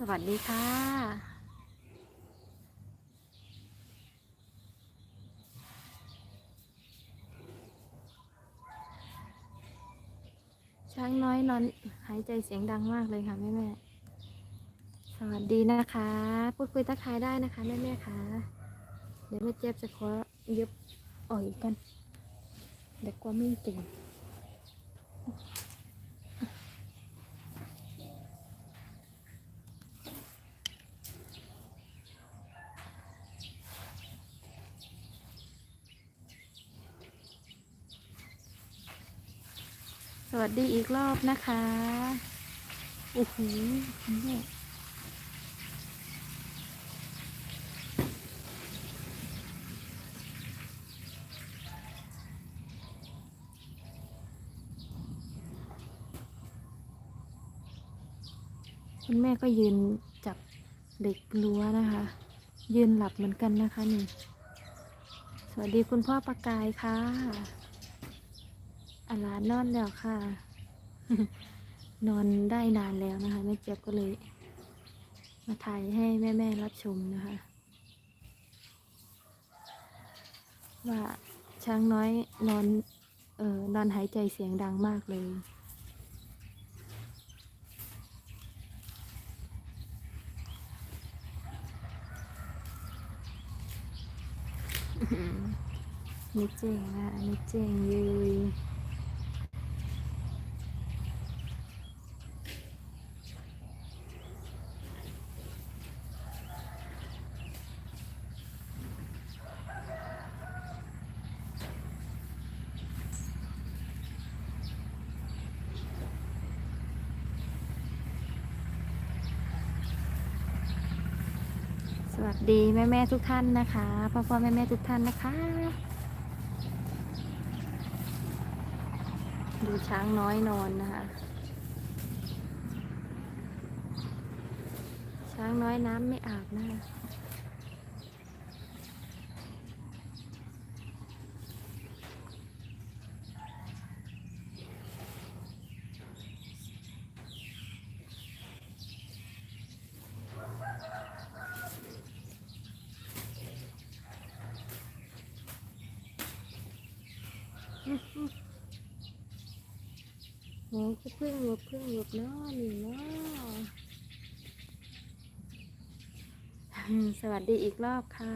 สวัสดีค่ะช้างน้อยนอนหายใจเสียงดังมากเลยค่ะแม่แม่สวัสดีนะคะ พูดคุยทักทายได้นะคะแม่แม่ค่ะ เดี๋ยวแม่เจี๊ยบจะขอเย็บอ่อยกันเด็กกว่าไม่เก่ง วัสดีอีกรอบนะคะโอ้โหแม่คุณแม่ก็ยืนจับเด็กรั้วนะคะ ยืนหลับเหมือนกันนะคะนี่ สวัสดีคุณพ่อประกายค่ะ อาลานนอนแล้วค่ะ นอนได้นานแล้วนะคะแม่เจี๊ยบก็เลย มาถ่ายให้แม่ ๆ รับชมนะคะ ว่าช้างน้อยนอน เออนอนหายใจเสียงดังมากเลยนี่เจ๋งนะอันนี้เจ๋งเลย ดีแม่แม่ๆทุกท่านนะคะพ่อพ่อแม่แม่ๆทุกท่านนะคะ ดูช้างน้อยนอนนะคะ ช้างน้อยน้ำไม่อาบนะคะ โอ้ก็เพิ่งหลบเพิ่งหลบเนาะนี่เนาะสวัสดีอีกรอบค่ะ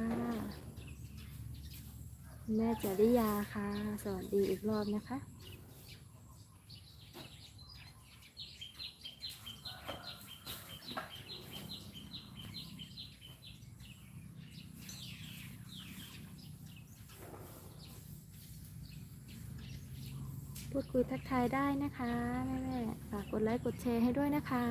แม่จริยาค่ะ สวัสดีอีกรอบนะคะ พูด คุยทักทายได้นะคะแม่แม่ๆฝากกดไลค์กดแชร์ให้ด้วยนะคะ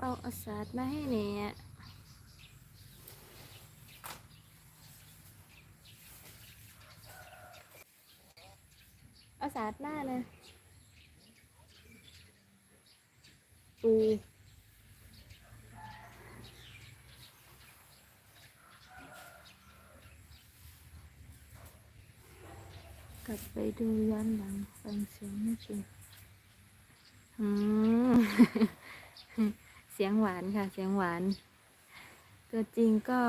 เอาอาสาดมาให้เนี่ย เอาสาดหน้าเลยปูก ลับไปดูย้อนหลังฟังเสียงไม่จริงอืมเสียงหวานค่ะ เสียงหวาน ตัวจริงก็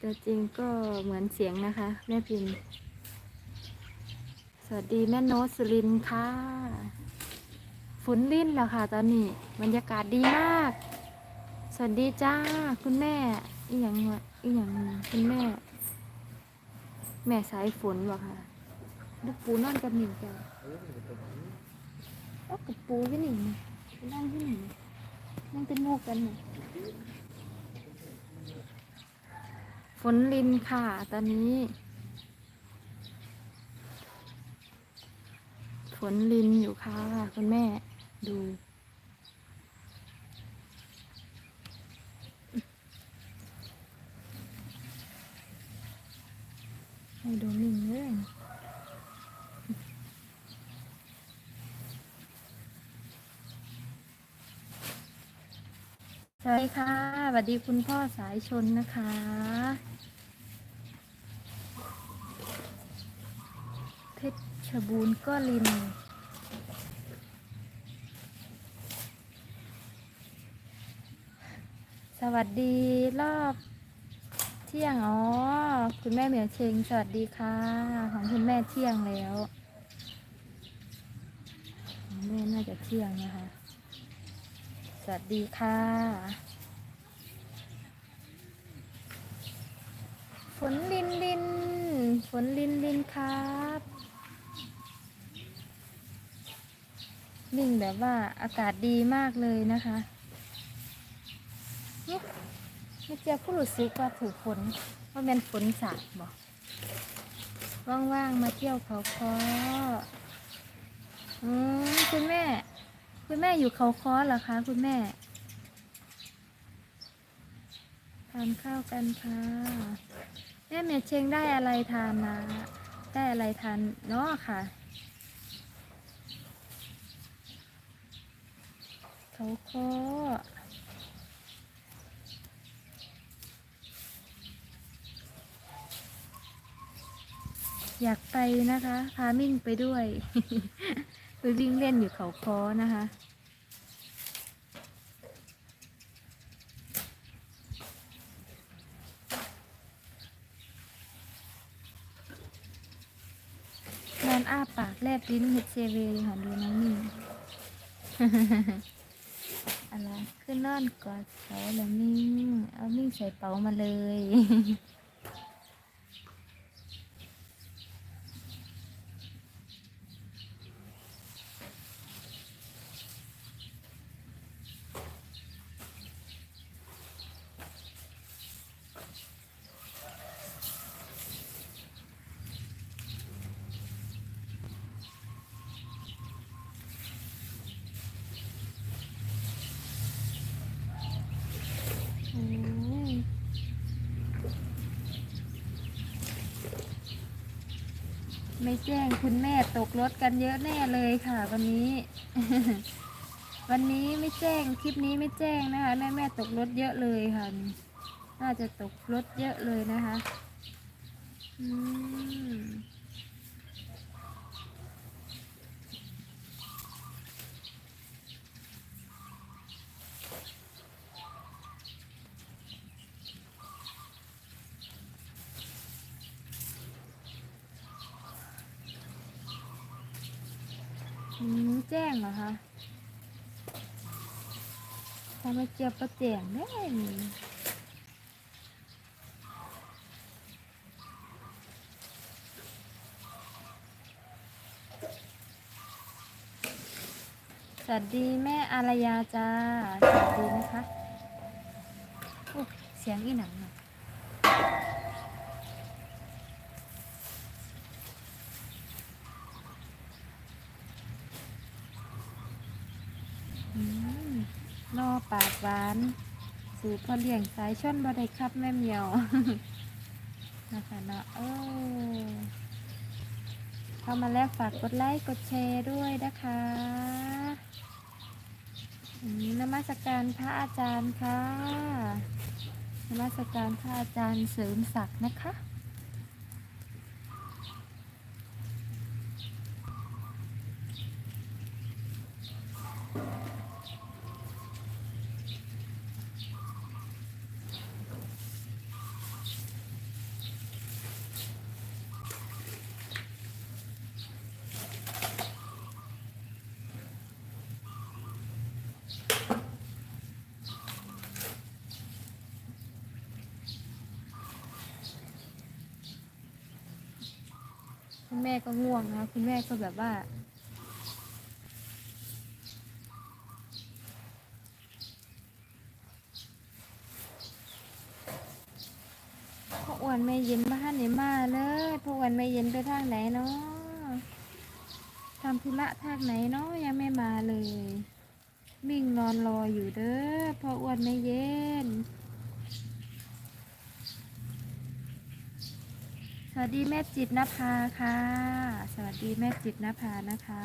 ตัวจริงก็เหมือนเสียงนะคะ แม่พิมพ์ สวัสดีแม่โนสุรินค่ะ ฝนลิ่นแล้วค่ะ ตอนนี้บรรยากาศดีมาก วัสดีจ้า คุณแม่ อีหยังวะอีหยังคุณแม่ แม่สายฝนวะค่ะลูกปูนอนกับหนิงจ้ะเอากับปูที่หนิงนั่งที่หนิงนั่งเป็นโมกกันน่ะฝนลินค่ะ ตอนนี้ ฝนลินอยู่ค่ะ คุณแม่ดู ให้ดูนิ่งเลยสวัสดีค่ะสวัสดีคุณพ่อสายชนนะคะ เพชรบูรณ์ก็ลินสวัสดีรอบ เที่ยง อ๋อ คุณแม่เหมียวเชงสวัสดีค่ะ ของคุณแม่เที่ยงแล้วแม่น่าจะเที่ยงนะคะ สวัสดีค่ะ ฝนลินลิน ฝนลินลินครับนิ่งแบบว่าอากาศดีมากเลยนะคะ ม่เจอผู้รู้สึกว่าถือฝนว่าเป็นฝนสาดบอกว่างๆ มาเที่ยวเขาคออืมคุณแม่ คุณแม่อยู่เขาคอเหรอคะ คุณแม่ทานข้าวกันค่ะแม่เมียเชงได้อะไรทานนะได้อะไรทานเนาะค่ะ เขาคอ อยากไปนะคะ พามิ่งไปด้วย ไปวิ่งเล่นอยู่เขาคอนะคะ นอนอ้าปากแลบลิ้นเฮดเซเวเลยค่ะดูน้องนิ่งอะไรขึ้นนอนกอดเขาแล้วนิ่ง เอานิ่งใส่เป๋ามาเลย โอ้ย ไม่แจ้งคุณแม่ตกรถกันเยอะแน่เลยค่ะ วันนี้ วันนี้ไม่แจ้งคลิปนี้ไม่แจ้งนะคะ แม่แม่ตกรถเยอะเลยค่ะ น่าจะตกรถเยอะเลยนะคะ อืม อืมแจ้งเหรอคะทำไมเจียบประแจงได้นี่สวัสดีแม่อารยาจ้า สวัสดีนะคะเสียงอีหนังอะอืมนอปานสูตรพอเลี้ยงสายช่อนบ่ได้ครับแม่เหมียวนะคะเนาะเออเข้ามาแล้วฝากกดไลค์กดแชร์ด้วยนะคะนมัสการพระอาจารย์ค่ะนมัสการพระอาจารย์เสริมศักดิ์นะคะ ก็ง่วงนะคุณแม่ก็แบบว่า พ่ออ้วนไม่เย็นมานไหนมาเลยพ่ออ้วนไม่เย็นไปทางไหนเนาะทำธุระทางไหนเนาะยังไม่มาเลย มิ่งนอนรออยู่เด้อพ่ออ้วนไม่เย็น สวัสดีแม่จิตนภาค่ะ สวัสดีแม่จิตนภานะคะ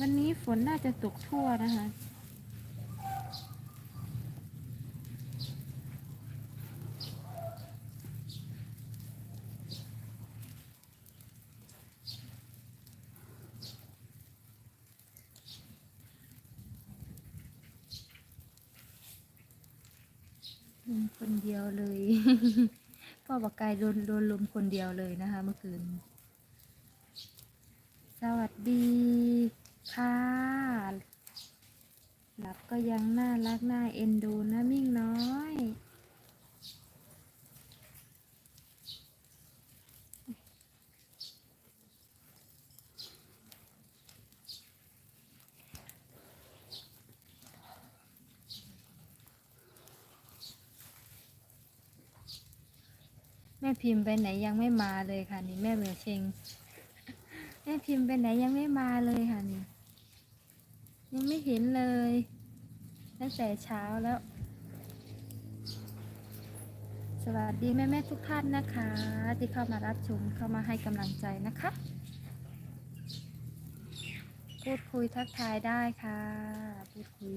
วันนี้ฝนน่าจะตกทั่วนะคะ ลม คนเดียวเลย พ่อบอกกายโดนโดนลมคนเดียวเลยนะคะ เมื่อคืน สวัสดีค่ะหลับก็ยังน่ารักน่าเอ็นดูนะมิ่งน้อย ม่พิมพ์ไปไหนยังไม่มาเลยค่ะ นี่แม่เหลือเชงแม่พิมพ์ไปไหนยังไม่มาเลยค่ะนี่ ยังไม่เห็นเลยตั้งแต่เช้าแล้ว สวัสดีแม่แม่ทุกท่านนะคะ ที่เข้ามารับชมเข้ามาให้กำลังใจนะคะ พูดคุยทักทายได้ค่ะ พูดคุย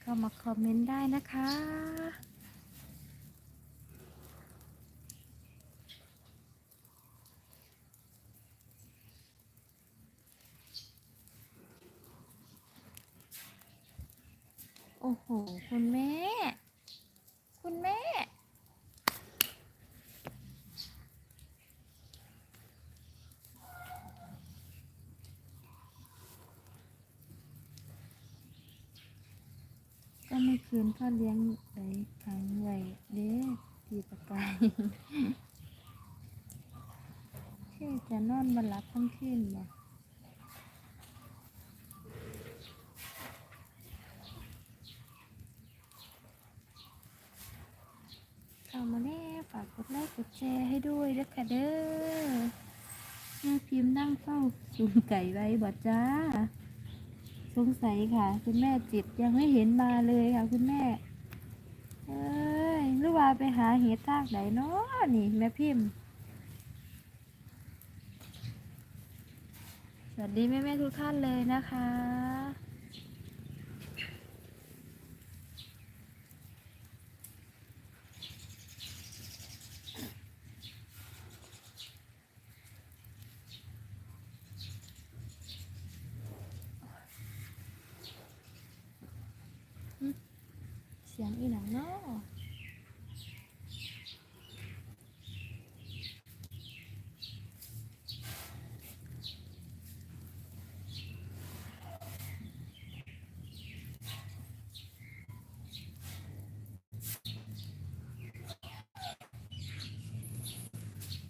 เข้ามาคอมเมนต์ได้นะคะ อ้โห คุณแม่ คุณแม่ ก็เมื่อคืนพ่อเลี้ยงไว้ขังไว้เด้ตีปากกายเชื่อจะนอนบนหลับทั้งคืนบ่ เข้ามาแล้วฝากกดไลค์กดแชร์ให้ด้วยด้วยค่ะเด้อแม่พิมพ์นั่งเฝ้าจุ่มไก่ไว้บ่จ้า สงสัยค่ะ คุณแม่จิตยังไม่เห็นมาเลยค่ะ คุณแม่ เอ้ยหรือว่าไปหาเห็ดทากไหนเนาะนี่ แม่พิมพ์ สวัสดีแม่แม่ทุกท่านเลยนะคะ เสียงอีหนังเนาะ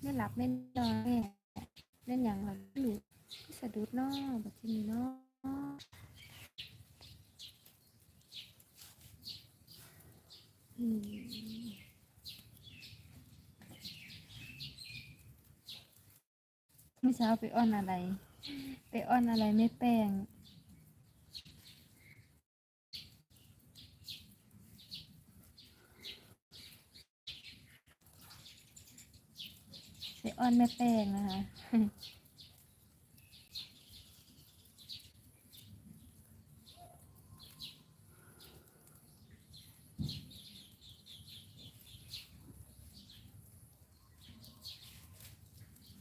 ไม่หลับไม่นอนแม่เล่นอย่างหลับหลุดสะดุดนาะแบบที่นี่นาะอืมเมื่อเช้าไปอ้อนอะไร ไปอ้อนอะไรไม่แป้ง ไปอ้อนแม่แป้งนะคะ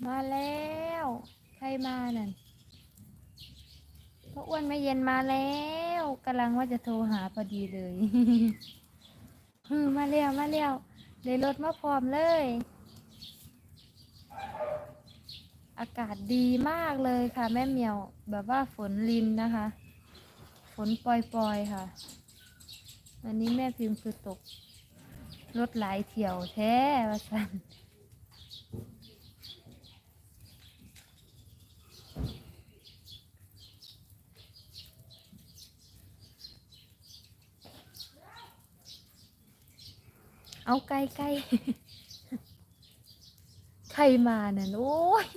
มาแล้ว ใครมานั่นพ่ออ้วนไม่เย็นมาแล้วกำลังว่าจะโทรหาพอดีเลยมมาเร็วมาเร็วเลยรถมาพร้อมเลย อากาศดีมากเลยค่ะ แม่เหมียว แบบว่าฝนลินนะคะ ฝนปล่อยๆค่ะ วันนี้แม่พิมพ์คือตกรถหลายเที่ยวแท้ว่าสันเอาไกลไกลใครมาน่ะโอ้ย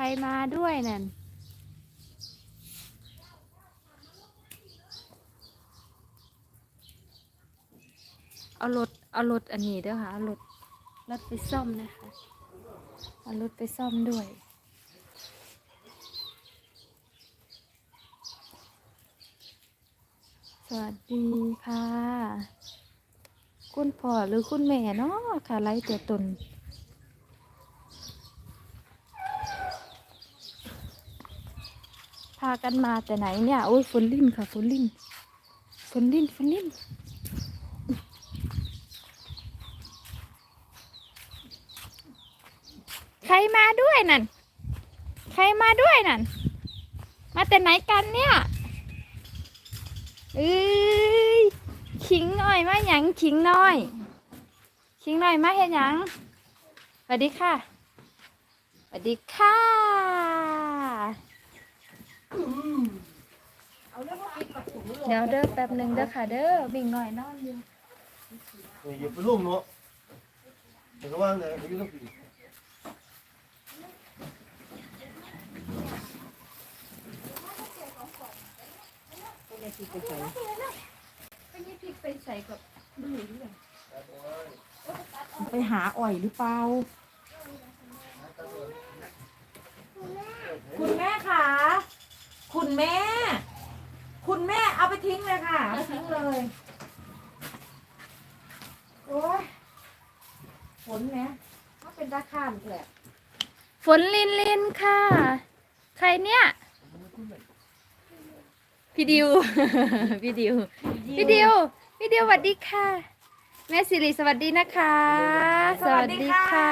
รมาด้วยนั่น เอารถ เอารถอันนี้ด้วยค่ะ เอารถ รถไปซ่อมนะคะ เอารถไปซ่อมด้วยสวัสดีค่ะ คุณพ่อหรือคุณแม่เนาะค่ะไล่ตัวตน พากันมาแต่ไหนเนี่ยโอ้ยฝนลิ่นค่ะฝนลิ่นฝนลิ่นฝนลิ่นใครมาด้วยนั่น ใครมาด้วยนั่น มาแต่ไหนกันเนี่ยเอ้ยขิงหน่อยมาหยังขิงหน่อยขิงหน่อยมาเห็นหยังสวัสดีค่ะสวัสดีค่ะ เดี๋ยวเด้อแป๊บหนึ่งเด้อค่ะเด้อบิ่งหน่อยนอนอยู่นี่อย่าไปลุ่มเนาะแต่ก็ว่างเลยอายุต้องปีไปใส่กับไปหาอ่อยหรือเปล่า คุณแม่คะ คุณแม่ คุณแม่เอาไปทิ้งเลยค่ะเอาไปทิ้งเลยโอ้ยฝนแม่มันเป็นตาข้านแหละฝนลินลินค่ะ ใครเนี่ย พี่ดิว พี่ดิว พี่ดิว พี่ดิวสวัสดีค่ะ แม่สิริสวัสดีนะคะ สวัสดีค่ะ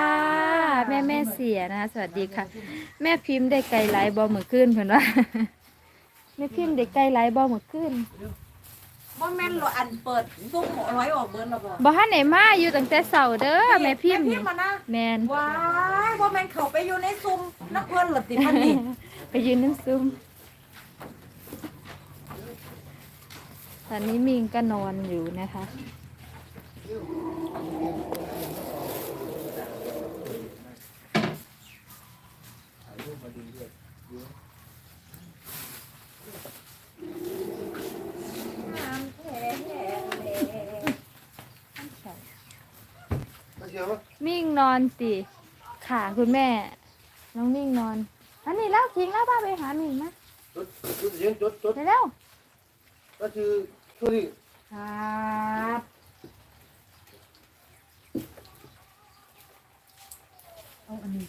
แม่แม่เสียนะ สวัสดีค่ะ แม่พิมพ์ได้ไกลไลายบอมือขึ้นเพื่อนว่า แม่พิมพ์ได้ไกลไลายบอมือขึ้นว่าแม่นเราอันเปิดซุ้มร้อยออกเบิร์นเราบอกบ่ฮันไหนมาอยู่ตั้งแต่เสาร์เด้อแม่พิมพ์แม่พิมพ์มานะแมนว้ายว่าแม่นเขาไปอยู่ในซุ้มนักเพื่อนเหรอติพันนี่ไปยืนน้ำซุมตอนนี้มิงก็นอนอยู่นะคะ ไม่เชื่อมั้ยมิ่งนอนสิค่ะคุณแม่ น้องมิ่งนอน อันนี้แล้วทิ้งแล้วป้าไปหามิ่งนะจดจดเสียงจดจดไปแล้วก็คือช่วงนี้ครับเอาอันนี้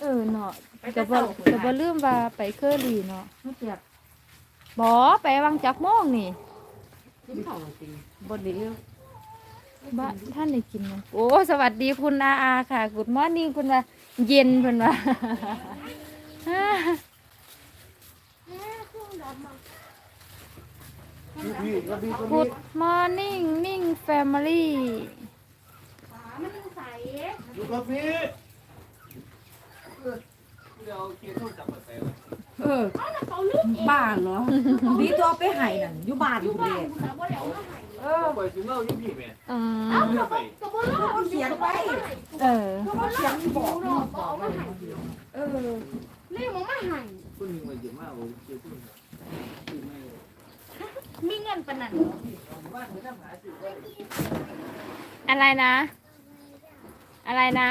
เออเนาะจะบ่จะบ่ลืมว่าไปเคอรี่เนาะไม่เจ็บบอไปวังจักโมงนี่ที่เขาจริงบ่ดี บ้านท่านได้กินมั้ยโอ้สวัสดีคุณอาอาค่ะกุดมอร์นิ่งคุณว่าเย็นเพิ่นว่าพี่ก็พี่ก็กุมีดมอร์นิ่งนิ่งแฟมิลี่อยู่กับพี่เออบ้านเหรอนี่ตัวเอาไปไห้นั่นอยู่บ้านอยู่เลย เออไปถึงเราอยู่พี่แม่อืมไปเขาเขียนไว้เออเขาเขียนบอกบอกไว้เออคุณยิงมาเยอะมากผมเจอคุณมีเงินปานนั้นอะไรนะ อะไรนะ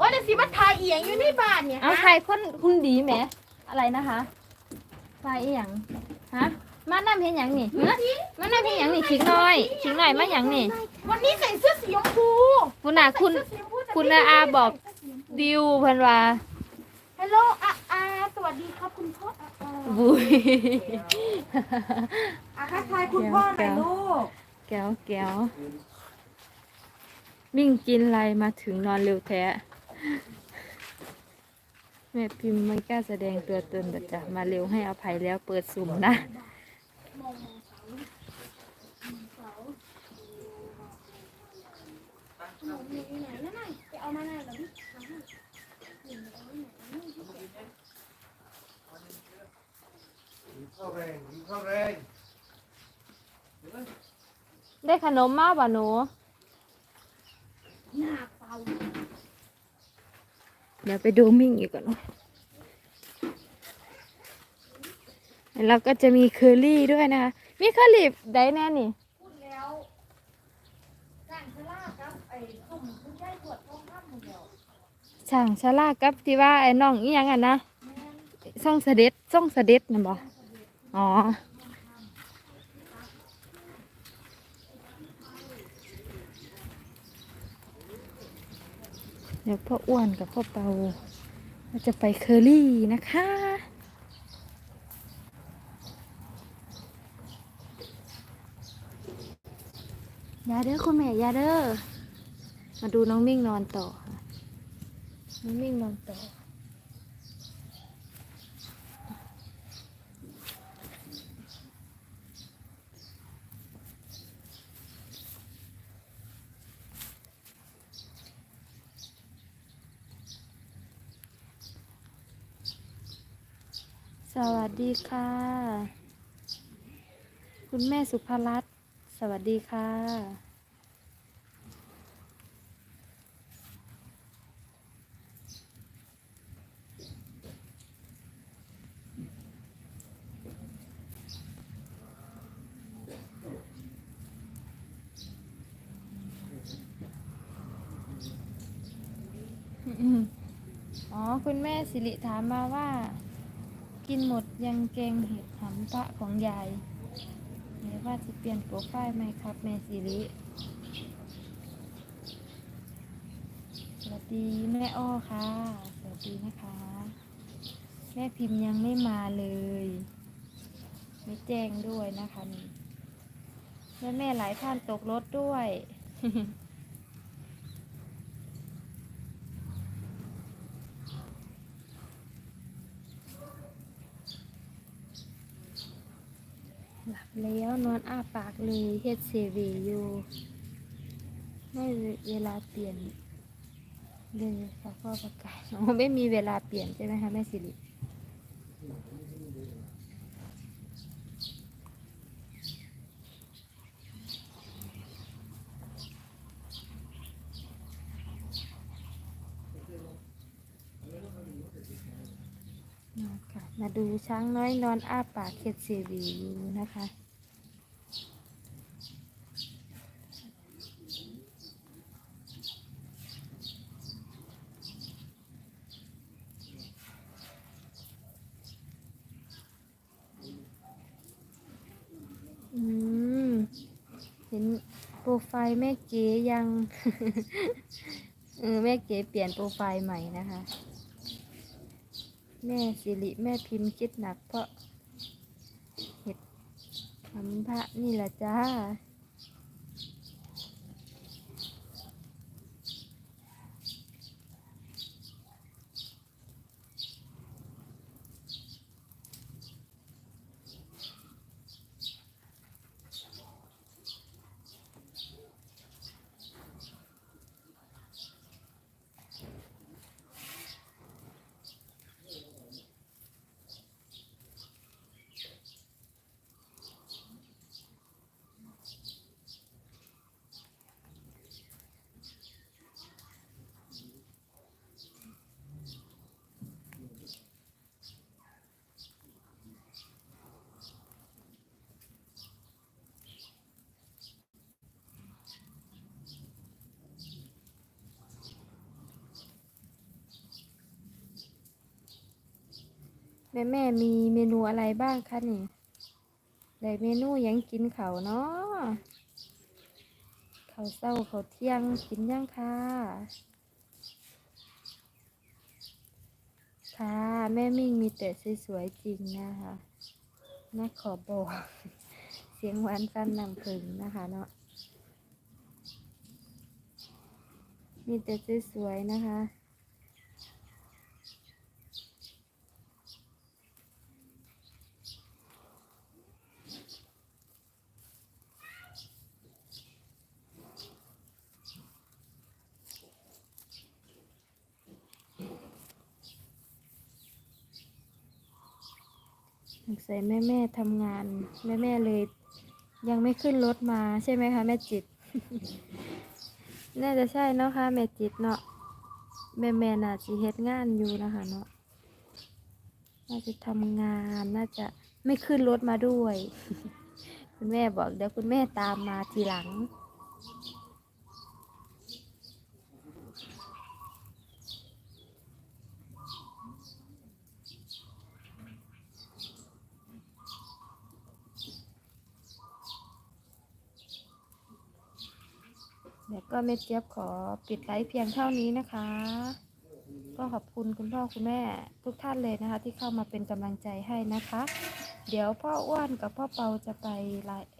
ว่าจะสิมาทายเอียงอยู่ในบ้านเนี่ยเอาใครคนคุณดีแหมอะไรนะคะไฟอีหยงฮะ มาน้ำเห็นหยังนี่ฮะมาน้ำเห็นหยังนี่ขิงหน่อยขิงหน่อยมาหยังนี่วันนี้ใส่เสื้อสีชมพูคุณน่ะคุณ เสื้อสีชมพูคุณอาอาบอกดิวเพิ่นว่าฮัลโหลอาอาสวัสดีครับคุณพ่ออาอาบุยอาทักทายคุณพ่อหน่อยลูกแก้วแก้วมิ่งกินอะไรมาถึงนอนเร็วแท้แม่พิมพ์ไม่กล้าแสดงตัวตนแต่จะมาเร็วให้อภัยแล้วเปิดสุ่มนะอยู่ ไหนนั่นน่ะจะเอามาไหนเหรอพี่ข้าวแรงข้าวแรงได้ขนมมาบ่หนู หน้าเปล่าเดี๋ยวไปดูมิ่งอีกก่อนเนอะ แล้วก็จะมีเคอรี่ด้วยนะคะมีเคอรี่ได้แน่นี่พูดแล้วสั่งสลาครับไอ้ตุ่มคุณได้ตรวจท้องข้ามหมดแล้วช่างชะลากับที่ว่าไอ้น้องอีหยังอะนะส่องเสด็จส่องเสด็จนะบออ๋อเดี๋ยวพ่ออ้วนกับพ่อเปาเราจะไปเคอรี่นะคะ ยาเด้อคุณแม่ยาเด้อมาดูน้องมิ่งนอนต่อค่ะน้องมิ่งนอนต่อ สวัสดีค่ะ คุณแม่สุภรัตน์ สวัสดีค่ะอ๋อ คุณแม่สิริถามมาว่า กินหมดยังแกงเห็ดหำพระของยาย ว่าจะเปลี่ยนโปรไฟล์ไหมครับ แม่สิริสวัสดีแม่อ้อค่ะ สวัสดีนะคะ แม่พิมพ์ยังไม่มาเลยไม่แจ้งด้วยนะคะนี่แม่แม่หลายท่านตกรถด้วย หลับ แล้วนอนอ้าปากเลยเฮ็ดเซเวอยู่ไม่เวลาเปลี่ยนเลยค่ะพ่อประกาศอ๋อไม่มีเวลาเปลี่ยนใช่ไหมคะแม่สิรินอนค่ะมาดูช้างน้อยนอนอ้าปากเฮ็ดเซเวอยู่นะคะ อืม เห็นโปรไฟล์แม่เก๋ยังเออแม่เก๋เปลี่ยนโปรไฟล์ใหม่นะคะ แม่สิริแม่พิมพ์คิดหนักเพราะเห็ดทำพระนี่แหละจ้า แม่แม่มีเมนูอะไรบ้างคะนี่ได้เมนูยังกินเขาเนาะเขาเศร้าเขาเที่ยงกินยังค่ะ ค่ะ แม่มิ่งมีแต่สวยๆจริงนะคะแม่ขอบอก เสียงหวานฟันนำพึงนะคะเนาะมีแต่สวยๆนะคะ สงสัยแม่แม่ทำงาน แม่แม่เลย ยังไม่ขึ้นรถมาใช่ไหมคะแม่จิต น่าจะใช่เนาะค่ะแม่จิตเนาะแม่แม่น่าจะเฮ็ดงานอยู่นะคะเนาะน่าจะทำงานน่าจะไม่ขึ้นรถมาด้วย คุณแม่บอกเดี๋ยวคุณแม่ตามมาทีหลัง ก็แม่เจี๊ยบขอปิดไลฟ์เพียงเท่านี้นะคะ ก็ขอบคุณคุณพ่อคุณแม่ทุกท่านเลยนะคะ ที่เข้ามาเป็นกำลังใจให้นะคะ เดี๋ยวพ่ออ้วนกับพ่อเปาจะไปไลฟ์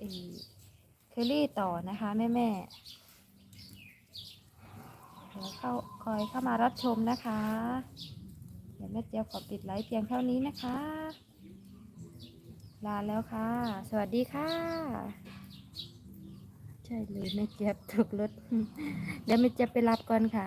เคอรี่ต่อนะคะแม่แม่เดี๋ยวเข้าคอยเข้ามารับชมนะคะ เดี๋ยวแม่เจี๊ยบขอปิดไลฟ์เพียงเท่านี้นะคะ ลาแล้วค่ะ สวัสดีค่ะ ใช่เลยแม่เจี๊ยบถูกรถ เดี๋ยวแม่เจี๊ยบไปรับก่อนค่ะ